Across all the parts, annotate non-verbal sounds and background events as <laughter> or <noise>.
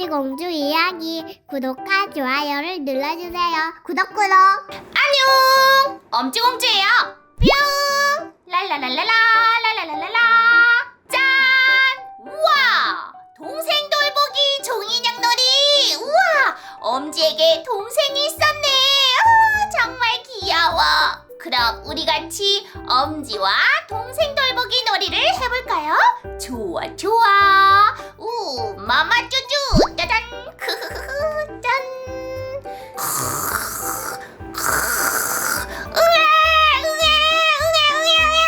엄지공주 이야기 구독과 좋아요를 눌러주세요. 구독 구독. 안녕! 엄지공주예요. 뿅! 랄랄랄랄라 랄랄랄랄라 짠! 우와! 동생 돌보기 종인형 놀이! 우와! 엄지에게 동생이 있었네. 아, 정말 귀여워. 그럼 우리 같이 엄지와 동생 돌보기 놀이를 해볼까요? 좋아 좋아. 우 마마 쭈쭈 짜잔 크흐흐흐 <laughs> 짠. 응애 응애 응애 응애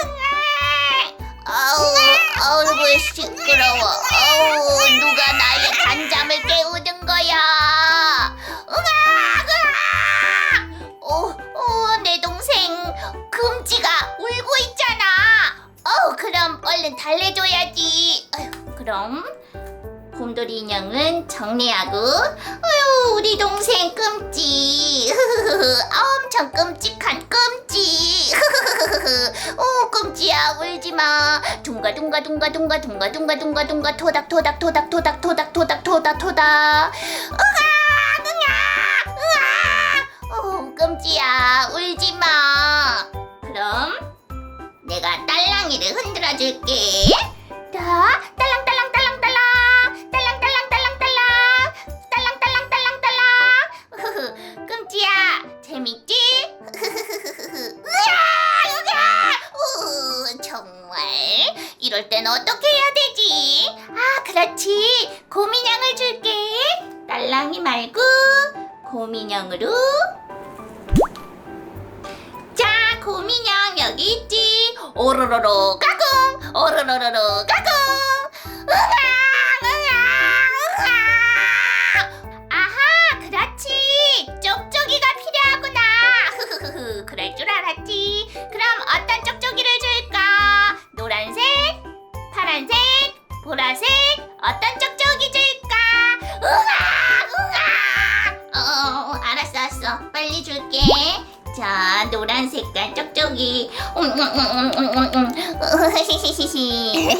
응애 아우 아우 왜 시끄러워 아우 누가 나의 그럼 곰돌이 인형은 정리하고 아유 우리 동생 끔찍. <laughs> 엄청 끔찍한 끔찍. <laughs> 어 끔찍야 울지마. 둥가 둥가 둥가 둥가 둥가 둥가 둥가 둥가 토닥 토닥 토닥 토닥 토닥 토닥 토닥 토닥. 으아 으아 으아. 어 끔찍야 울지마. 그럼 내가 딸랑이를 흔들어 줄게. 자 딸랑 딸랑 딸랑 딸랑 이럴 땐 어떻게 해야 되지? 아 그렇지. 곰인형을 줄게. 딸랑이 말고 곰인형으로. 자 곰인형 여기 있지? 오로로로 까꿍 오로로로로 까꿍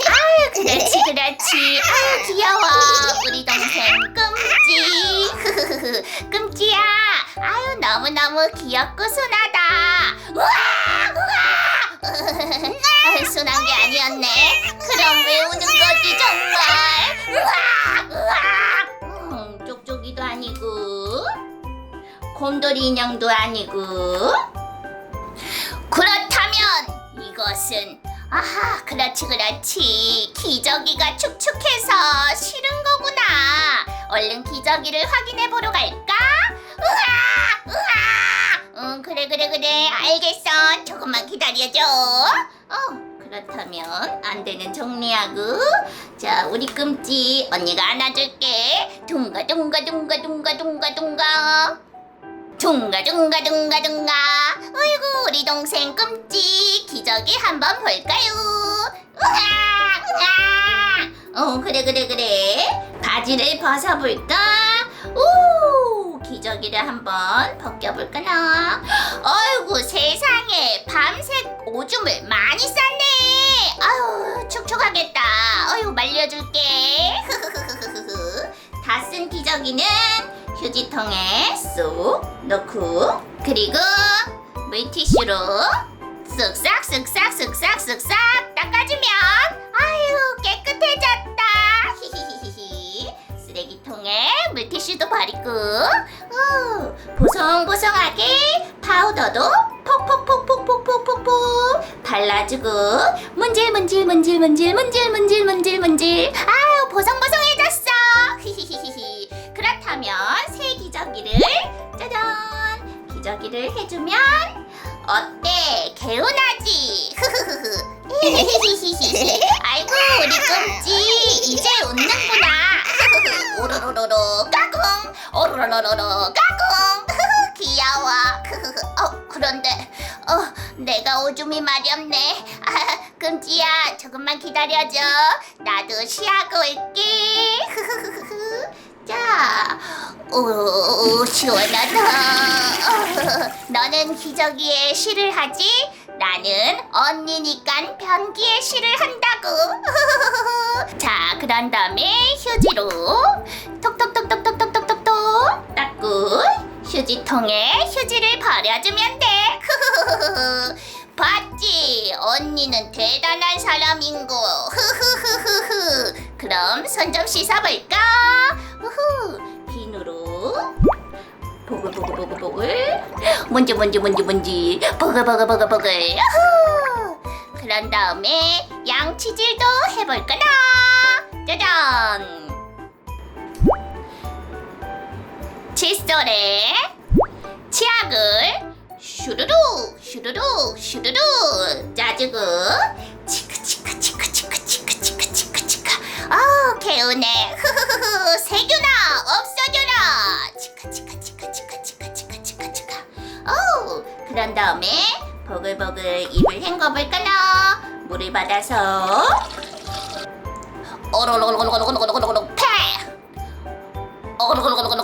아유 그렇지 그렇지. 아유 귀여워. 우리 동생 끔지 <laughs> 끔지야. 아유 너무너무 귀엽고 순하다. 우와 우와. 아유, 순한 게 아니었네. 그럼 왜 우는 거지 정말. 우와 우와. 음, 쪽쪽이도 아니고. 곰돌이 인형도 아니고. 그렇다 면 이것은 아하 그렇지 그렇지. 기저귀가 축축해서 싫은 거구나. 얼른 기저귀를 확인해 보러 갈까? 으아 으아 응 그래 그래 그래. 알겠어. 조금만 기다려줘. 어 그렇다면 안 되는 정리하고. 자 우리 끔지 언니가 안아줄게. 둥가 둥가 둥가 둥가 둥가 둥가 둥가 둥가 둥가 둥가. 어이구 우리 동생 끔찍. 기저귀 한번 볼까요? 우와 우와. 어 그래 그래 그래. 바지를 벗어볼까? 오 기저귀를 한번 벗겨볼까나? 어이구 세상에. 밤색 오줌을 많이 쌌네. 아유 축축하겠다. 어이구 말려줄게. <laughs> 다쓴 기저귀는 휴지통에 쏙 넣고 그리고 물티슈로 쓱싹 쓱싹 쓱싹 쓱싹 닦아주면 아유 깨끗해졌다. 히히히히 쓰레기통에 물티슈도 버리고 어, 보송보송하게 파우더도 폭폭폭폭폭폭폭폭 발라주고 문질 문질 문질 문질 문질 문질 문질. 문질 아유 히히히히 그렇다면 새 기저귀를 짜잔! 기저귀를 해주면 어때? 개운하지? <laughs> 아이고 우리 끔지 이제 웃는구나. <laughs> 오로로로로 까꿍. 오로로로로 까꿍. <laughs> 귀여워. 어 그런데 어 내가 오줌이 마렵네. 아, 끔지야 조금만 기다려줘. 나도 쉬하고 올게 자, 오, 시원하다. 어, 너는 기저귀에 쉬를 하지? 나는 언니니깐 변기에 쉬를 한다고. <laughs> 자, 그런 다음에 휴지로 톡톡톡톡톡톡톡톡톡 닦고 휴지통에 휴지를 버려주면 돼. <laughs> 봤지? 언니는 대단한 사람인 거. 흐흐흐흐흐. 그럼 손 좀 씻어볼까? 후후. 비누로 보글보글보글보글. 뭔지 뭔지 뭔지 뭔지. 보글보글보글보글. 후후. 그런 다음에 양치질도 해볼까나. 짜잔. 칫솔에 치약을 슈루루 슈루루 슈루루 짜주고 치크 치크 치크 치크 치크 치크 치크 치크 아 개운해 흐흐흐흐 세균아 없어져라 치크 치크 치크 치크 치크 치크 치크 치크 어 그런 다음에 보글보글 입을 헹궈볼까나 물을 받아서 오로로로로로로로로로로로 패 오글오글오글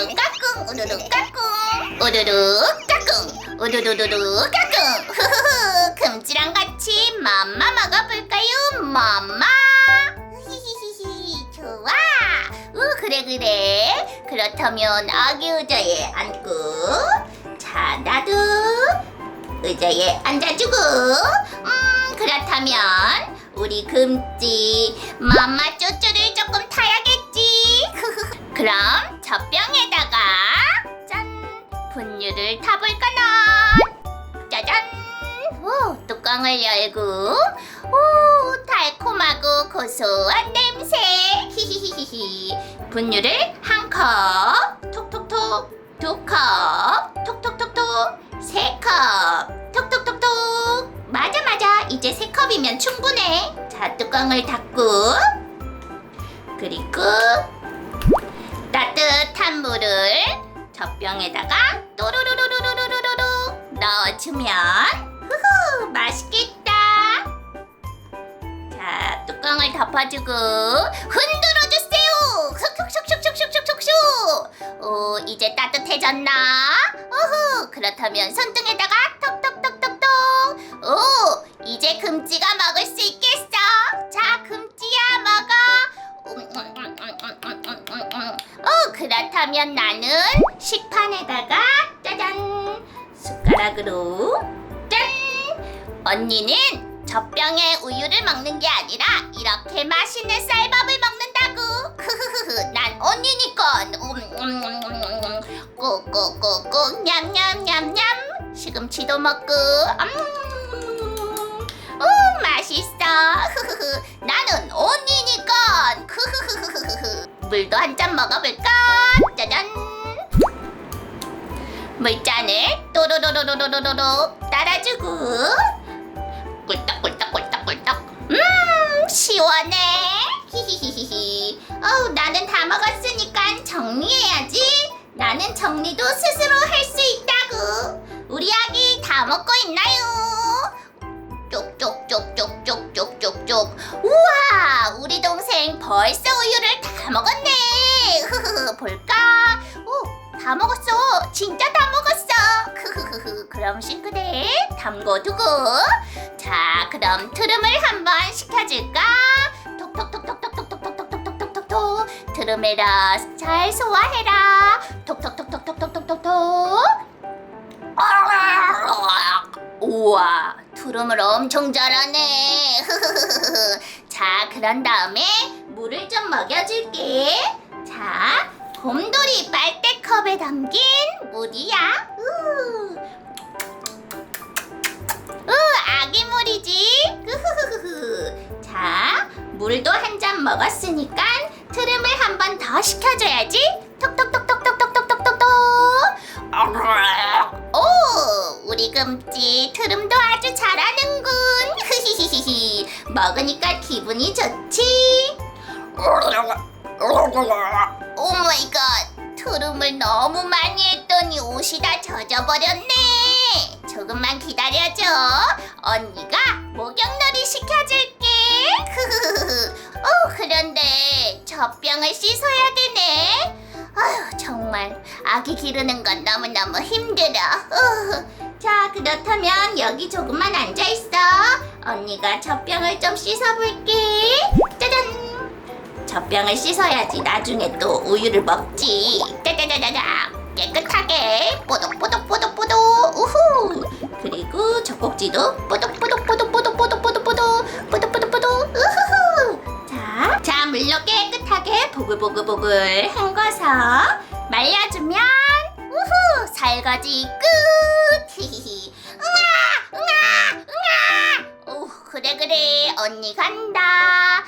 우르르 까꿍 우르르 까꿍 우르르 까꿍 우르르르르 까꿍. 흐흐흐 금지랑 같이 맘마 먹어볼까요? 맘마. 히히히히 좋아. 우 그래 그래. 그렇다면 아기 의자에 앉고 자 나도 의자에 앉아주고 음 그렇다면 우리 금지 맘마 쪼쪼를 조금 타야겠지 그럼 젖병에다가 짠! 분유를 타볼까나? 짜잔! 오 뚜껑을 열고. 오 달콤하고 고소한 냄새. 히히히히히. 분유를 한컵 톡톡톡 두컵 톡톡톡톡 세컵 톡톡톡톡. 맞아 맞아. 이제 세 컵이면 충분해. 자 뚜껑을 닫고. 그리고 따뜻한 물을 젖병에다가 또르르르르르르르 넣어주면 후후 맛있겠다. 자 뚜껑을 덮어주고 흔들어주세요 오, 이제 따뜻해졌나? 오호, 그렇다면 손등에다가 톡톡톡톡톡! 오, 이제 금지가 먹을 수 있겠어! 자, 금지야, 먹어! 오, 그렇다면 나는 식판에다가 짜잔! 숟가락으로 짠! 언니는 젖병에 우유를 먹는 게 아니라 이렇게 맛있는 쌀밥을 먹는 언니니까. 음, 꼬꼬꼬꼬 냠냠냠냠. 시금치도 먹고. 음, 음, 맛있어. 흐흐흐. 나는 언니니까. 흐흐흐흐흐. 물도 한 잔 먹어볼까? 짜잔. 물잔을 또로로로로로로로 따라주고. 꿀떡꿀떡꿀떡꿀떡 음 시원해. 히히히히히 <laughs> 어우 나는 다 먹었으니까 정리해야지. 나는 정리도 스스로 할 수 있다고. 우리 아기 다 먹고 있나요? 쪽쪽쪽쪽쪽쪽쪽쪽 우와 우리 동생 벌써 우유를 다 먹었네. <laughs> 흐흐흐 볼까? 오 다 먹었어. 진짜 다 먹었어 그럼 싱크대에 담궈두고 자, 그럼 트름을 한번 시켜줄까? 톡톡톡톡톡톡톡톡톡톡톡톡톡 트름해라 잘 소화해라. 톡톡톡톡톡톡톡톡톡. 우와 트름을 엄청 잘하네. <laughs> 자 그런 다음에 물을 좀 먹여줄게. 자 곰돌이 빨대컵에 담긴 물이야. 우. 으, 아기 물이지. 흐흐흐흐. 자, 물도 한 잔 먹었으니까 트름을 한 번 더 시켜줘야지. 톡톡톡톡톡톡톡톡톡톡. 오, 우리 금지 트름도 아주 잘하는군. 흐히히히히. 먹으니까 기분이 좋지. 오 마이 갓. 트름을 너무 많이 했더니 옷이 다 젖어버렸네. 조금만 기다려줘. 언니가 목욕놀이 시켜줄게. <laughs> 어, 그런데 젖병을 씻어야 되네. 아휴, 정말 아기 기르는 건 너무너무 힘들어. 어. 자, 그렇다면 여기 조금만 앉아 있어. 언니가 젖병을 좀 씻어볼게. 짜잔. 젖병을 씻어야지 나중에 또 우유를 먹지. 짜자자자자. 깨끗하게 뽀독뽀독뽀독뽀독 우후. 그리고 젖꼭지도 뽀독뽀독뽀독뽀독뽀독뽀독뽀독 뽀독뽀독뽀독 우후후. 자, 자 물로 깨끗하게 보글보글보글 헹궈서 말려주면 우후 설거지 끝. 히히히. 응아 응아 응아. 오 그래 그래 언니 간다. 아,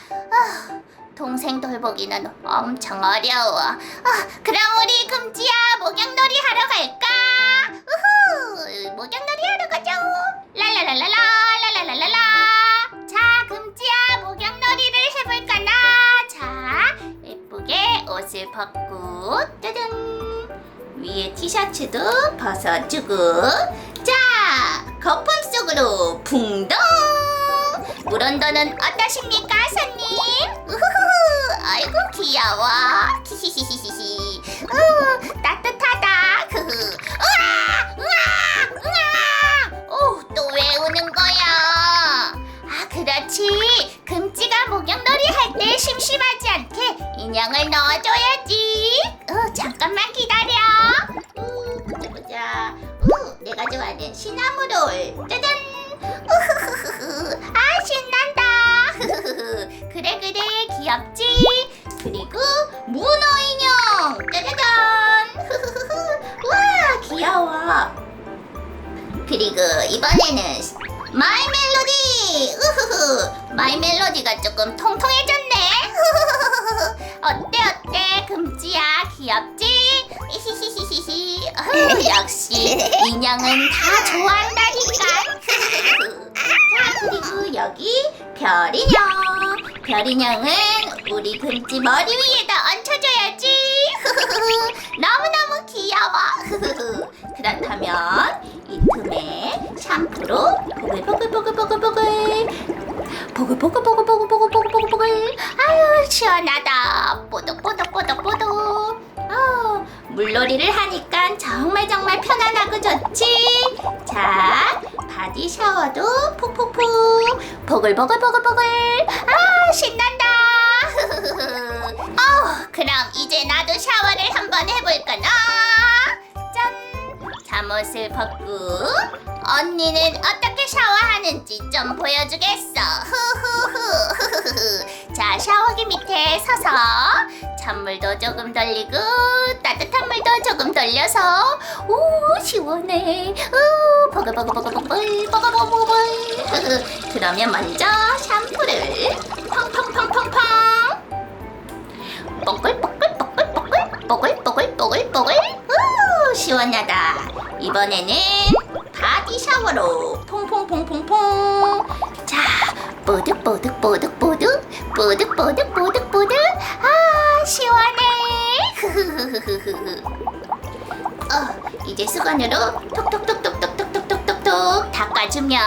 동생 돌보기는 엄청 어려워. 아, 그럼 우리 금지야 목욕놀이 하러 갈까? 우후, 목욕놀이. 랄랄랄랄라, 랄랄랄랄라. 자, 금지야 목욕놀이를 해볼까나? 자, 예쁘게 옷을 벗고 짜잔. 위에 티셔츠도 벗어주고. 자, 거품 속으로 붕덩. 물 온도는 어떠십니까, 손님? 우후후, 아이고 귀여워. 히히히히히. 어, 따뜻하다. 흐흐. 으아, 으아, 심심하지 않게 인형을 넣어줘야지. 어, 잠깐만 기다려. 우, 보자 보자. 우, 내가 좋아하는 시나무롤. 짜잔. <laughs> 아 신난다. <laughs> 그래 그래 귀엽지. 그리고 문어 인형. 짜자잔. <laughs> 와 귀여워. 그리고 이번에는 마이 멜로디. 우후후. 마이 멜로디가 조금 통통해졌네. <laughs> 어때 어때 금지야 귀엽지? 어휴, 역시 인형은 다 좋아한다니까. <laughs> 자 그리고 여기 별인형. 별인형은 우리 금지 머리 위에다 얹혀줘야지. <laughs> 너무너무 귀여워. 그렇다면 이 틈에 샴푸로 보글보글보글보글보글 보글보글보글보글보글보글보글 아유 시원하다. 뽀독뽀독뽀독뽀독 어, 물놀이를 하니까 정말 정말 편안하고 좋지? 자 바디 샤워도 푹푹푹. 보글보글보글보글. 아 신난다. <laughs> 어 그럼 이제 나도 샤워를 한번 해볼까나? 짠! 잠옷을 벗고 언니는 어떻게 샤워하는지 좀 보여주겠어. 후후후. 자, 샤워기 밑에 서서 찬물도 조금 돌리고 따뜻한 물도 조금 돌려서 오 시원해. 오 버글버글버글버글 버글버글버글. 그러면 먼저 샴푸를 펑펑펑펑펑 뽀글뽀글뽀글뽀글 우 시원하다 이번에는 바디 샤워로 퐁퐁퐁퐁퐁 자 뽀득뽀득뽀득뽀득 뽀득뽀득뽀득뽀득 아 시원해 어 이제 수건으로 톡톡톡톡톡톡톡톡톡 닦아주면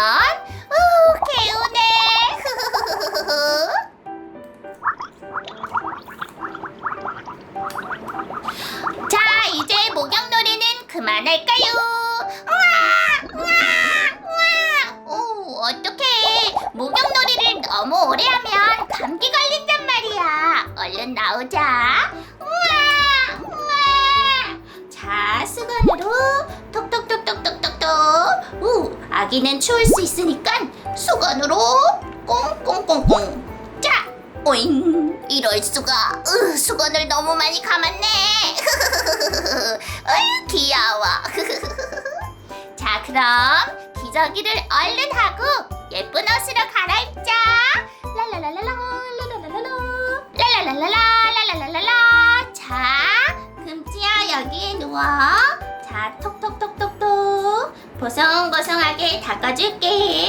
닦아줄게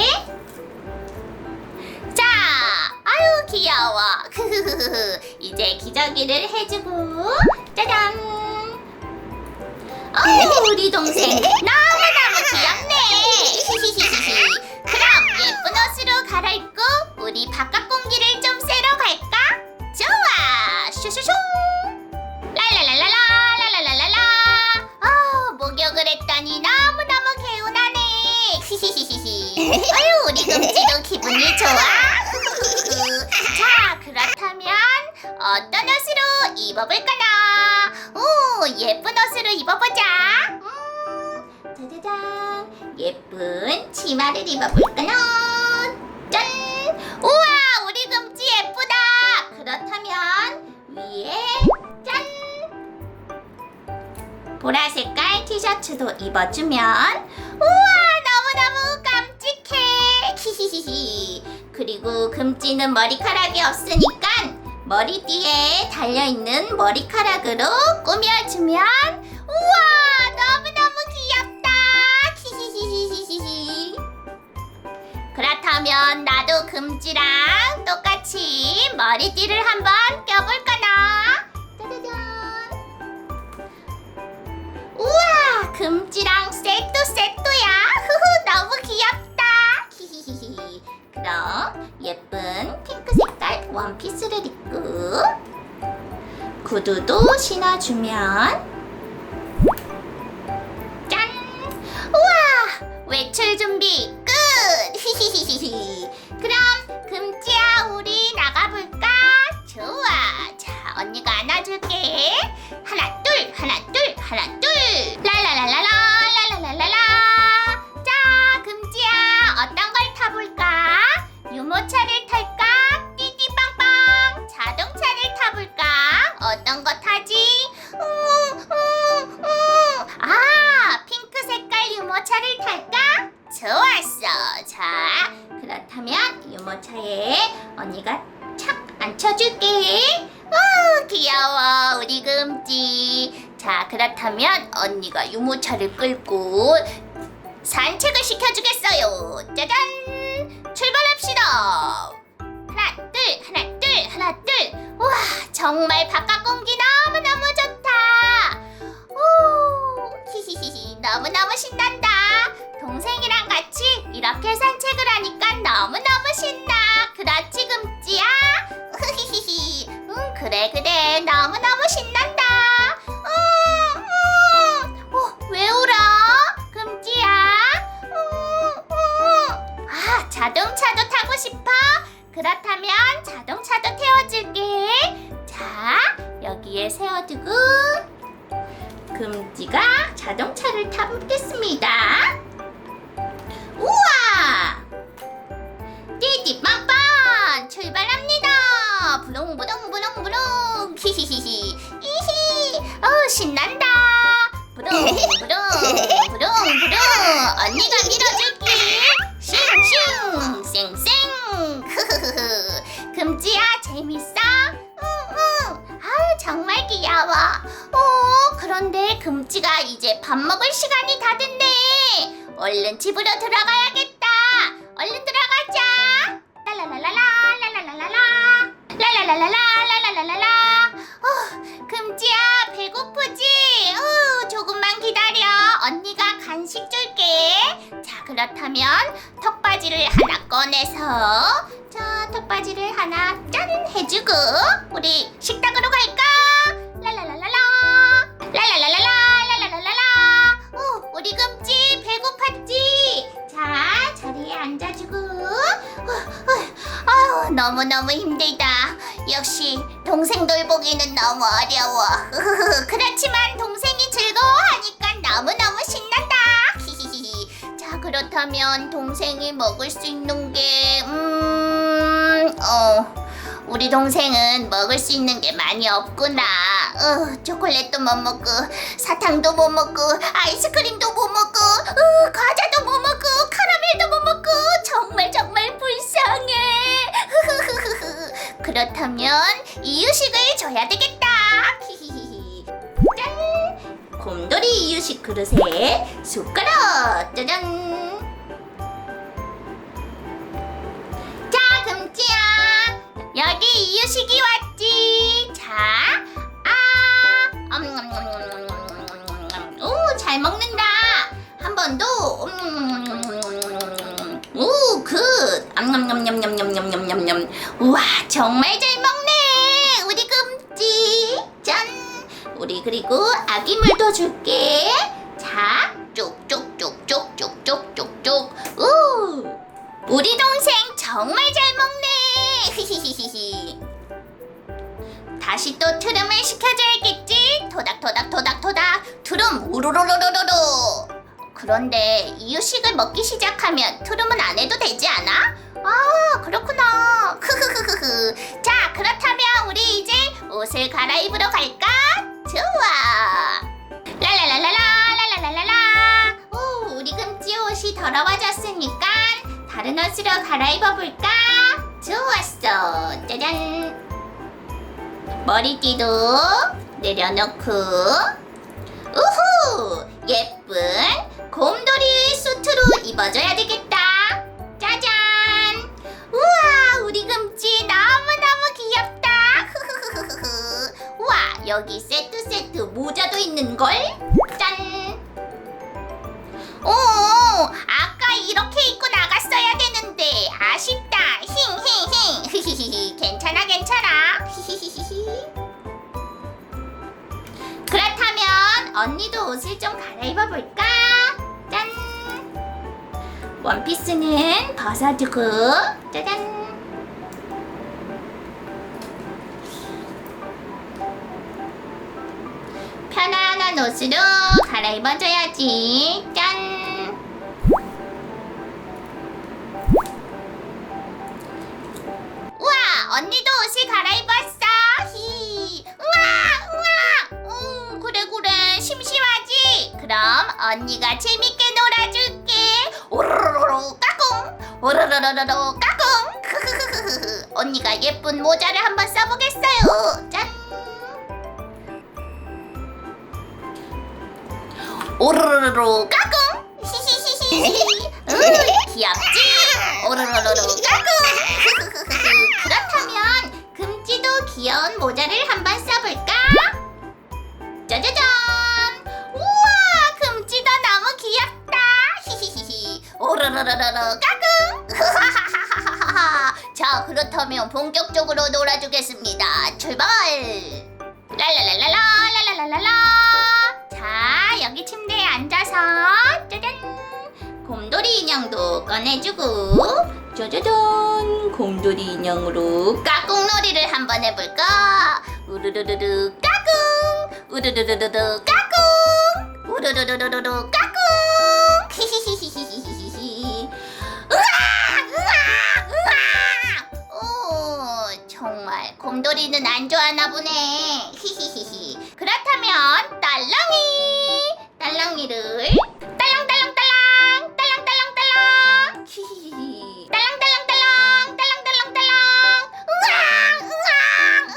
자, 아유 귀여워. <laughs> 이제 기저귀를 해주고 옷으로 입어볼까나? 오, 예쁜 옷으로 입어보자. 음, 짜자잔. 예쁜 치마를 입어볼까나? 짠! 우와, 우리 금지 예쁘다. 그렇다면 위에 짠! 보라 색깔 티셔츠도 입어주면 우와 <laughs> 그리고 금지는 머리카락이 없으니까 머리띠에 달려있는 머리카락으로 꾸며주면 우와 너무너무 귀엽다. 히히히히히히 그렇다면 나도 금지랑 똑같이 머리띠를 한번 껴볼까나? 짜자잔. 우와 금지랑 세트 세트야. 후후 너무 귀엽다. 히히히히. 그럼 예쁜 원피스를 입고 구두도 신어주면 짠! 우와! 외출 준비 끝! <laughs> 그럼 금지야 우리 나가볼까? 좋아. 자 언니가 안아줄게. 하나 둘 하나 그렇다면 유모차에 언니가 착 앉혀줄게. 어, 귀여워. 우리 금지. 자 그렇다면 언니가 유모차를 끌고 산책을 시켜주겠어요. 짜잔! 출발합시다. 하나 둘 하나 둘 하나 둘 와 정말 바깥 공기 너무 너무 좋다. 오 <laughs> 히히히히. 너무 너무 신난다 동생이랑 같이 이렇게 산책을 하니까 너무너무 신나. 그렇지 금지야? <laughs> 응 그래 그래. 너무너무 신난다. 음, 음. 어, 왜 울어? 금지야? 음, 음. 아 자동차도 타고 싶어? 그렇다면 자동차도 태워줄게. 자 여기에 세워두고. 금지가 자동차를 타보겠습니다. 신난다. 부릉 부릉 <laughs> 부릉 부릉 언니가 밀어줄게. 싱싱 쌩쌩 흐흐흐 <laughs> 금지야 재밌어? 응응 아유 정말 귀여워. 어, 그런데 금지가 이제 밥 먹을 시간이 다 됐네. 얼른 집으로 들어가야겠다. 얼른 들어가자. 랄랄랄라라, 랄랄랄라라, 랄랄랄라라, 랄랄랄라라. 간식 줄게. 자, 그렇다면 턱바지를 하나 꺼내서 자, 턱바지를 하나 짠 해주고 우리 식당으로 갈까? 랄랄랄라라. 랄랄랄라라 랄랄랄라라. 어 우리 금지 배고팠지? 자 자리에 앉아주고. 어, 어, 아우 너무너무 힘들다. 역시 동생 돌보기는 너무 어려워. <laughs> 그렇지만 동생이 즐거워하니까 너무너무 그렇다면 동생이 먹을 수 있는 게 음... 어... 우리 동생은 먹을 수 있는 게 많이 없구나. 어, 초콜릿도 못 먹고 사탕도 못 먹고 아이스크림도 못 먹고 어, 과자도 못 먹고 카라멜도 못 먹고 정말 정말 불쌍해. <laughs> 그렇다면 이유식을 줘야 되겠다. <laughs> 짠! 곰돌이 이유식 그릇에 숟가락 짜잔. 여기 이유식이 왔지. 자, 아, 음, 오, 잘 먹는다. 한 번 더. 음, 오, 굿. 암냠냠냠냠냠냠냠냠. 우와, 정말 잘 먹네. 우리 금지. 짠. 우리 그리고 아기 물도 줄게. 자, 쪽쪽쪽쪽쪽쪽쪽쪽. 우. 우리 동생 정말 잘 먹네. 히히히히히. 다시 또 트름을 시켜줘야겠지. 토닥토닥 토닥토닥. 트름 우르르르르르. 그런데 이유식을 먹기 시작하면 트름은 안 해도 되지 않아? 아 그렇구나. <laughs> 크크크크크. 자 그렇다면 우리 이제 옷을 갈아입으러 갈까? 좋아. 라라라라라 라라라라라. 오 우리 금지 옷이 더러워졌으니까 다른 옷으로 갈아입어 볼까? 좋았어. 짜잔. 머리띠도 내려놓고. 우후! 예쁜 곰돌이 수트로 입어줘야 되겠다. 짜잔. 우와 우리 금지 너무너무 귀엽다. <laughs> 우와 여기 세트 세트 모자도 있는걸 옷을 좀 갈아입어 볼까? 짠. 원피스는 벗어두고 짜잔. 편안한 옷으로 갈아입어줘야지. 언니가 재밌게 놀아줄게. 오로로로 까꿍. 오로로로로 까꿍. 크크크크크. 언니가 예쁜 모자를 한번 써보겠어요. 짠. 오로로로 까꿍 히히히히 으, 귀엽지 오로로로로 까꿍 그렇다면 금지도 귀여운 모자를 한번 써볼까 오로로로로 까꿍. <laughs> 자 그렇다면 본격적으로 놀아주겠습니다. 출발! 랄랄랄랄라 랄랄랄랄라. 자 여기 침대에 앉아서 짜잔. 곰돌이 인형도 꺼내주고 짜자잔 곰돌이 인형으로 까꿍놀이를 한번 해볼까? 우르르르르 까꿍. 우르르르르르 까꿍. 우르르르르르 까꿍 곰돌이는 안 좋아하나 보네. 히히히히. 그렇다면 딸랑이. 딸랑이를 딸랑딸랑딸랑 딸랑딸랑딸랑. 히히히 딸랑딸랑딸랑 딸랑딸랑딸랑. 으아 으아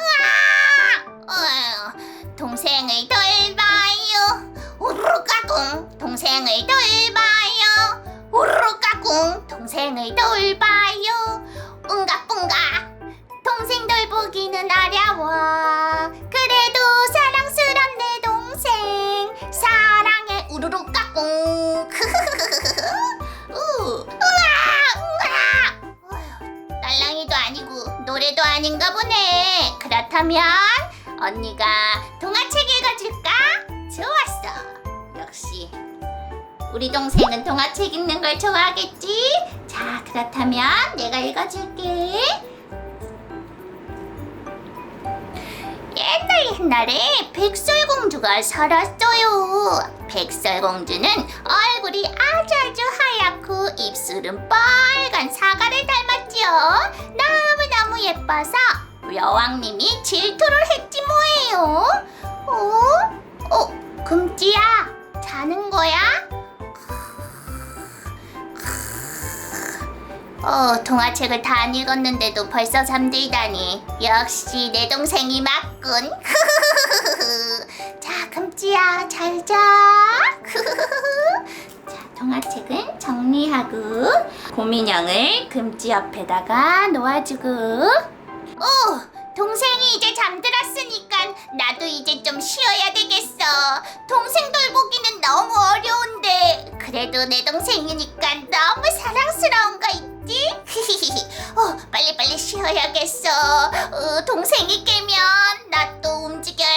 으아 어휴, 동생을 돌봐요. 우르르 까꿍 동생을 돌봐요. 우르르 까꿍 동생을 돌봐요. 동생 돌보기는 어려워 그래도 사랑스런 내 동생 사랑해 우르르 까꿍 <laughs> 딸랑이도 아니고 노래도 아닌가 보네 그렇다면 언니가 동화책 읽어줄까? 좋았어 역시 우리 동생은 동화책 읽는 걸 좋아하겠지? 자, 그렇다면 내가 읽어줄게. 옛날 옛날에 백설공주가 살았어요. 백설공주는 얼굴이 아주 아주 하얗고 입술은 빨간 사과를 닮았지요. 너무너무 예뻐서 여왕님이 질투를 했지 뭐예요. 어? 어, 금지야. 자는 거야? 어, 동화책을 다안 읽었는데도 벌써 잠들다니. 역시 내 동생이 맞군. <laughs> 자, 금지야, 잘 자. <laughs> 자, 동화책은 정리하고 고민형을 금지 옆에다가 놓아주고. 어, 동생이 이제 잠들었으니까 나도 이제 좀 쉬어야 되겠어. 동생 돌보기는 너무 어려운데 그래도 내 동생이니까 너무 사랑스러운 거 있지? <laughs> 어, 빨리빨리 쉬어야겠어. 어, 동생이 깨면 나 또 움직여야